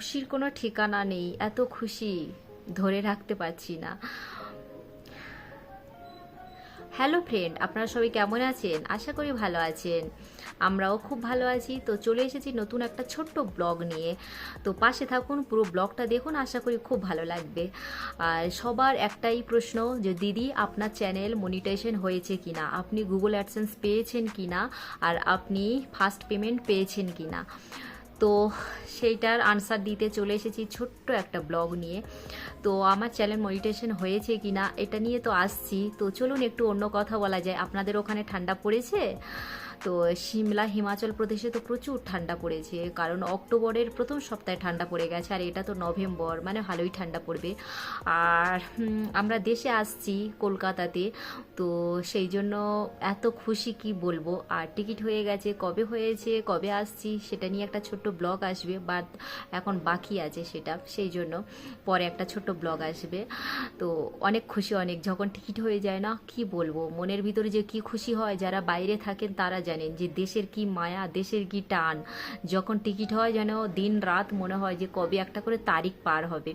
খুশির কোনো ঠিকানা নেই, এত খুশি ধরে রাখতে পারছি না। হ্যালো ফ্রেন্ড আপনারা সবাই কেমন আছেন? আশা করি ভালো আছেন। আমরাও খুব ভালো আছি। তো চলে এসেছি নতুন একটা ছোট্ট ব্লগ নিয়ে। তো পাশে থাকুন, পুরো ব্লগটা দেখুন, আশা করি খুব ভালো লাগবে। আর সবার একটাই প্রশ্ন যে, দিদি, আপনার চ্যানেল মনিটাইজেশন হয়েছে কি না আপনি গুগল অ্যাডসেন্স পেয়েছেন কি না আর আপনি ফার্স্ট পেমেন্ট পেয়েছেন কিনা? তো সেইটার আনসার দিতে চলে এসেছি ছোট্ট একটা ব্লগ নিয়ে। তো আমার চ্যানেল মডিটেশন হয়েছে কি না এটা নিয়ে তো আসছি। তো চলুন একটু অন্য কথা বলা যায়। আপনাদের ওখানে ঠান্ডা পড়েছে? তো সিমলা হিমাচল প্রদেশে তো প্রচুর ঠান্ডা পড়েছে, কারণ অক্টোবরের প্রথম সপ্তাহে ঠান্ডা পড়ে গেছে, আর এটা তো নভেম্বর মানে ভালোই ঠান্ডা পড়বে। আর আমরা দেশে আসছি কলকাতাতে, তো সেই জন্য এত খুশি কি বলব? আর টিকিট হয়ে গেছে, কবে হয়েছে, কবে আসছি, সেটা নিয়ে একটা ছোট্ট ব্লগ আসবে, বাট এখন বাকি আছে সেটা, সেই জন্য পরে একটা ছোট্ট ব্লগ আসবে। তো অনেক খুশি, অনেক, যখন টিকিট হয়ে যায় না, কি বলব? মনের ভিতরে যে কি খুশি হয়, যারা বাইরে থাকেন তারা জানেন যে দেশের কি মায়া, দেশের কি টান। যখন টিকিট হয় যেন দিন রাত মনে হয় যে কবে একটা করে তারিখ পার হবে।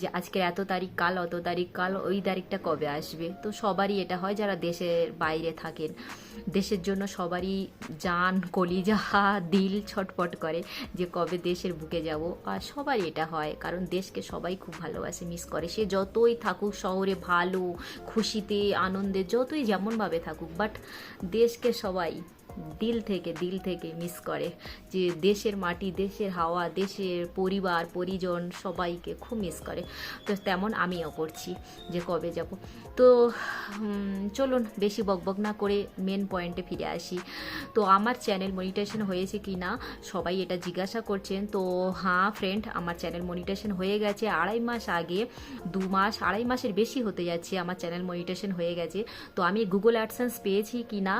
যে আজকের এত তারিখ কাল, অত তারিখ কাল, ওই তারিখটা কবে আসবে? তো সবারই এটা হয় যারা দেশের বাইরে থাকেন। দেশের জন্য সবারই জান, কলিজা, দিল ছটপট করে যে কবে দেশের বুকে যাব। আর সবারই এটা হয়, কারণ দেশকে সবাই খুব ভালোবাসে, মিস করে। সে যতই থাকুক শহরে ভালো, খুশিতে, আনন্দে, যতই যেমনভাবে থাকুক বাট দেশকে সবাই দিল থেকে দিল থেকে মিস করে যে দেশের মাটি, দেশের হাওয়া, দেশের পরিবার, পরিজন সবাইকে খুব মিস করে। তো তেমন আমিও করছি যে কবে যাব। তো চলুন বেশি বকবক না করে মেন পয়েন্টে ফিরে আসি। তো আমার চ্যানেল মনিটেশন হয়েছে কি না, সবাই এটা জিজ্ঞাসা করছেন। তো হ্যাঁ ফ্রেন্ড আমার চ্যানেল মনিটেশন হয়ে গেছে আড়াই মাস আগে, দু মাস, আড়াই মাসের বেশি হতে যাচ্ছে আমার চ্যানেল মনিটেশন হয়ে গেছে। তো আমি গুগল অ্যাডসেন্স পেয়েছি কি না,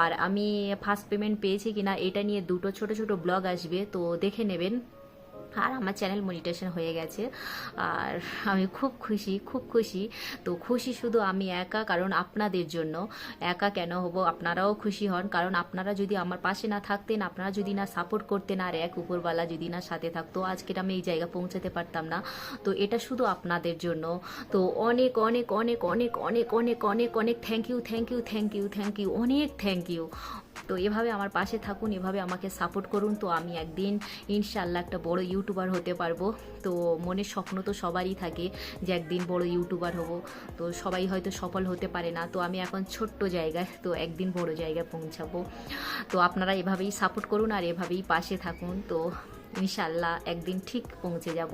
আর আমি ফার্স্ট পেমেন্ট পেয়েছি কিনা, এটা নিয়ে দুটো ছোট ছোট ব্লগ আসবে, তো দেখে নেবেন। আর আমার চ্যানেল মনিটেশন হয়ে গেছে। আর আমি খুব খুশি খুব খুশি। তো খুশি শুধু আমি একা, কারণ আপনাদের জন্য। একা কেন হব? আপনারাও খুশি হন, কারণ আপনারা যদি আমার পাশে না থাকতেন, আপনারা যদি না সাপোর্ট করতেন, আর এক উপরওয়ালা যদি না সাথে থাকতো, আজকের আমি এই জায়গা পৌঁছাতে পারতাম না। তো এটা শুধু আপনাদের জন্য। তো অনেক অনেক অনেক অনেক অনেক অনেক অনেক অনেক thank you thank you thank you thank you অনেক থ্যাংক ইউ তো এভাবে আমার পাশে থাকুন, এভাবে আমাকে সাপোর্ট করুন। তো আমি একদিন ইনশাল্লাহ একটা বড় ইউটিউবার হতে পারব। তো মনের স্বপ্ন তো সবারই থাকে যে একদিন বড় ইউটিউবার হব। তো সবাই হয়তো সফল হতে পারে না। তো আমি এখন ছোট্ট জায়গায়, তো একদিন বড় জায়গায় পৌঁছাবো। তো আপনারা এভাবেই সাপোর্ট করুন আর এভাবেই পাশে থাকুন। তো ইনশাল্লাহ একদিন ঠিক পৌঁছে যাব।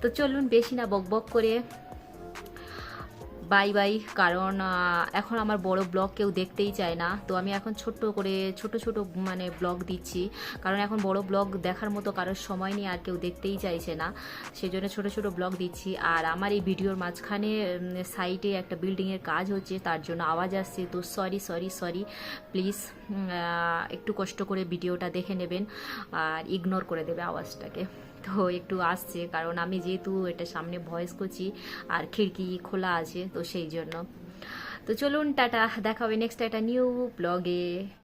তো চলুন, বেশি না বকবক করে বাই বাই কারণ এখন আমার বড় ব্লগ কেউ দেখতেই চায় না। তো আমি এখন ছোট্ট করে, ছোট ছোট মানে ব্লগ দিচ্ছি। কারণ এখন বড় ব্লগ দেখার মতো কারোর সময় নেই, আর কেউ দেখতেই চাইছে না। সেই জন্য ছোটো ছোটো ব্লগ দিচ্ছি। আর আমার এই ভিডিওর মাঝখানে সাইটে একটা বিল্ডিংয়ের কাজ হচ্ছে, তার জন্য আওয়াজ আসছে। তো সরি সরি সরি প্লিজ একটু কষ্ট করে ভিডিওটা দেখে নেবেন আর ইগনোর করে দেবে আওয়াজটাকে। তো একটু আসছে, কারণ আমি যেহেতু এটা সামনে ভয়েস করছি আর খিড়কি খোলা আছে, তো সেই জন্য। তো চলুন, টাটা, দেখা হবে নেক্সট একটা নিউ ব্লগে